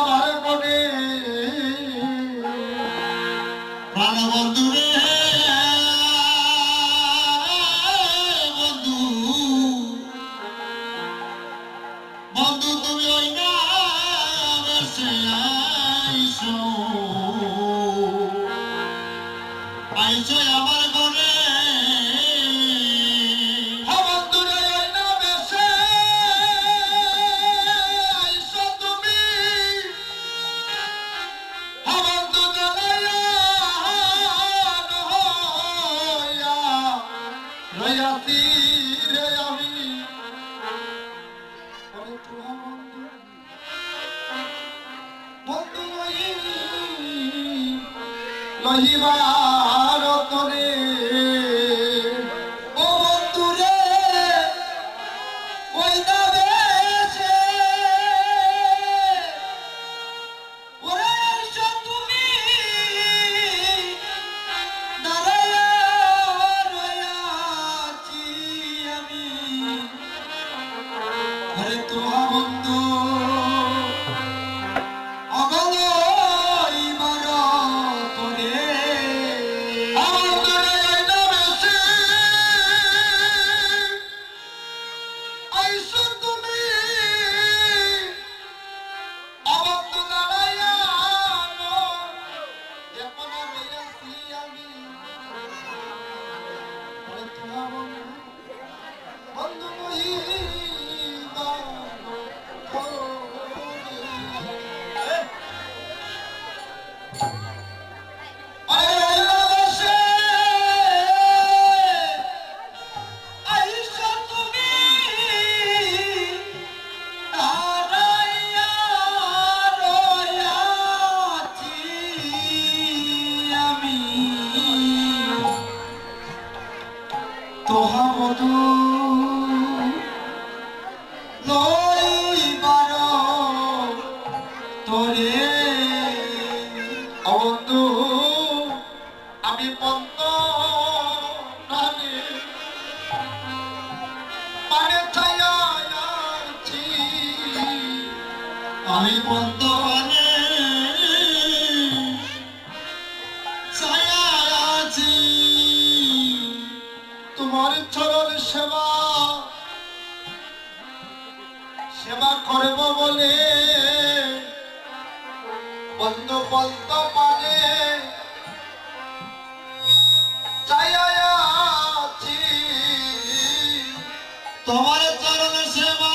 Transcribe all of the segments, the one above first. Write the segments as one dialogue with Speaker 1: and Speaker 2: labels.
Speaker 1: আমার মনে। প্রাণ তোমার চরণ সেবা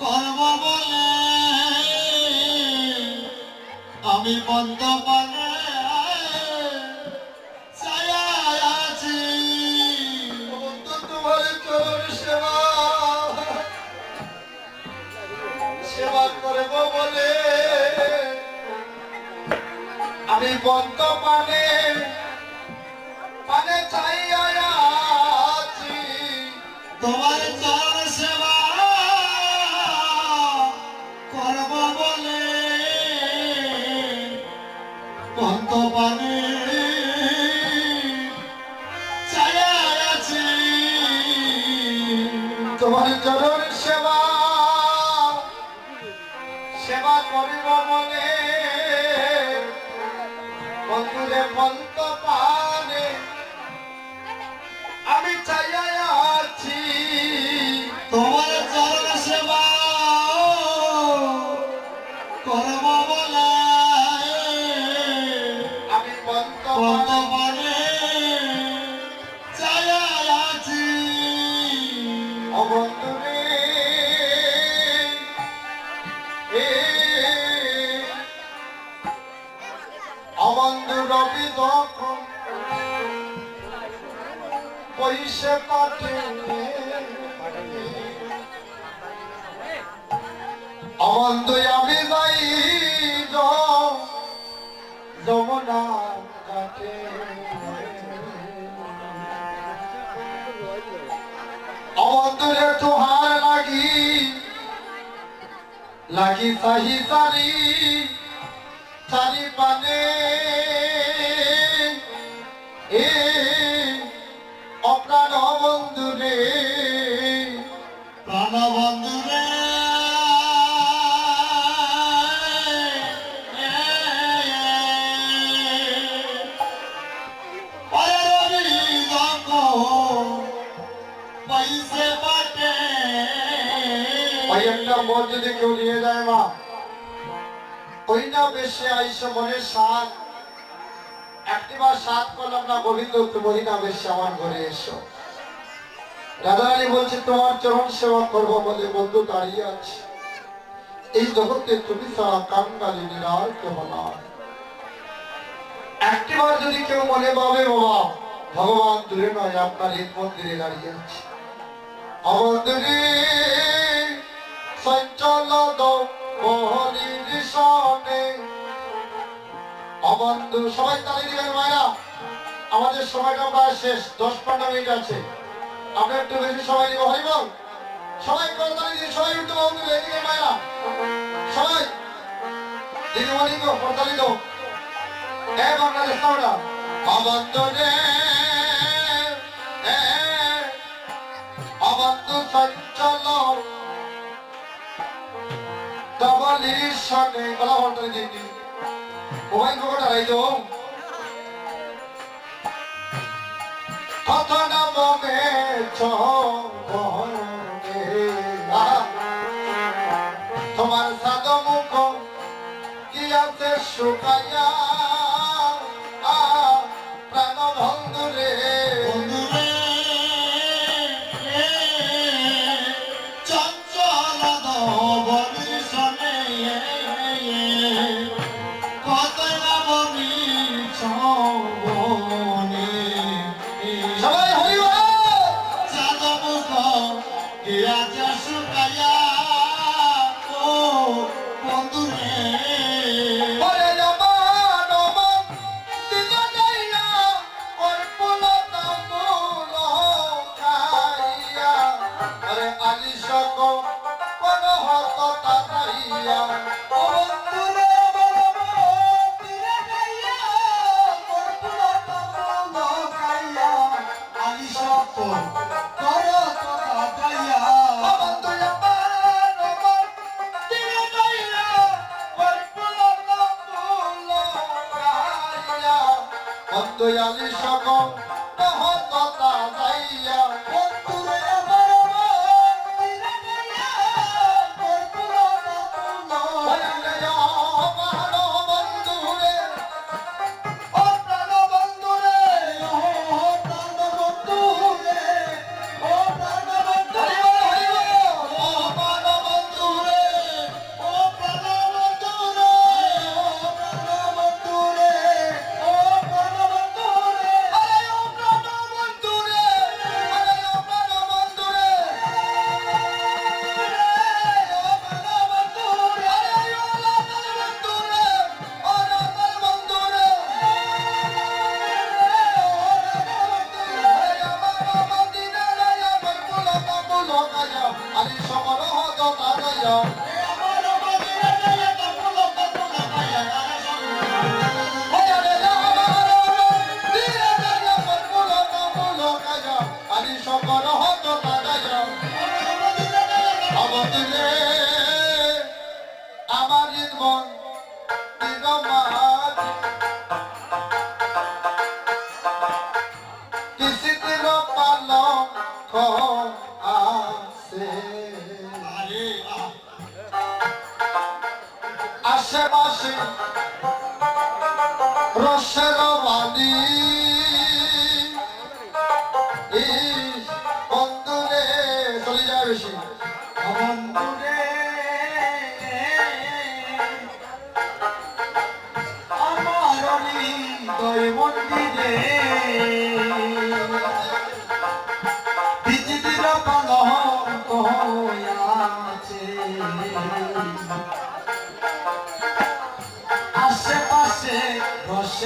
Speaker 1: করব বলে
Speaker 2: আমি বন্ধ মানে ছায়া আছি।
Speaker 1: তোমার তোর সেবা সেবা করব বলে আমি বন্ধ মানে মানে চাই আছি।
Speaker 2: তোমার চরণ সেবা করব বলে বন্ধ মানে ছায়া আছি।
Speaker 1: তোমার চরণ সেবা সেবা করিব মনে। বন্ধুরে বন্ধ পানে রবি তখন পয়সা কাটে অবন্ধু আমি যাই যমুনা কাটে অবন্ধুরে তোহার লাগি লাগি সাহি সারি চারি পানে এ অপ্রাণ বন্ধুরে
Speaker 2: প্রাণ বন্ধুরে।
Speaker 1: একটা মন যদি কেউ নিয়ে যায় মা। ওই না বেশি আইসে মনের সাত একটিবার সাত করলাম না গোবিন্দ তুমি না বেশি আমার ঘরে এসো। রাধারানী বলছে, তোমার চরণ সেবা করব বলে বন্ধু দাঁড়িয়ে আছে। এই জগতে তুমি ছাড়া কাঙ্গালি নিরার কেউ নয়। একটিবার যদি কেউ মনে পাবে বাবা, ভগবান দূরে নয়, আপনার এই মন্দিরে দাঁড়িয়ে আছে। অবন্ধুরে সঞ্চল মোহনীর সনে অবন্ধু। সবাই তালি দিবেন মায়েরা আমাদের সময়টা প্রায় শেষ, দশ পনেরো মিনিট আছে। আমরা একটু সময় নিব হইব সবাই করে তালি দিয়ে সবাই উঠতে বন্ধু এদিকে মায়েরা সবাই দিদিমণি গো করতালি দো এ বাংলাদেশ আমরা অবন্ধুরে এ অবন্ধ সঞ্চল মোবাইল কোকটা রাইজো কত নামে চমকে তোমার সাদ মুখ কি আছে শুকাইয়া আরে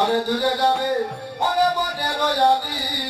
Speaker 1: মনে
Speaker 2: দূরে যাবে
Speaker 1: মনে মনে রোজাদি।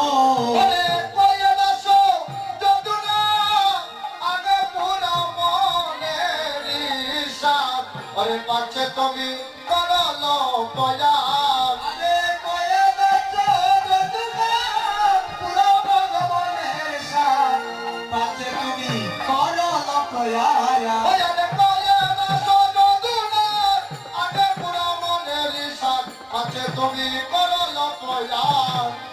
Speaker 1: Oh.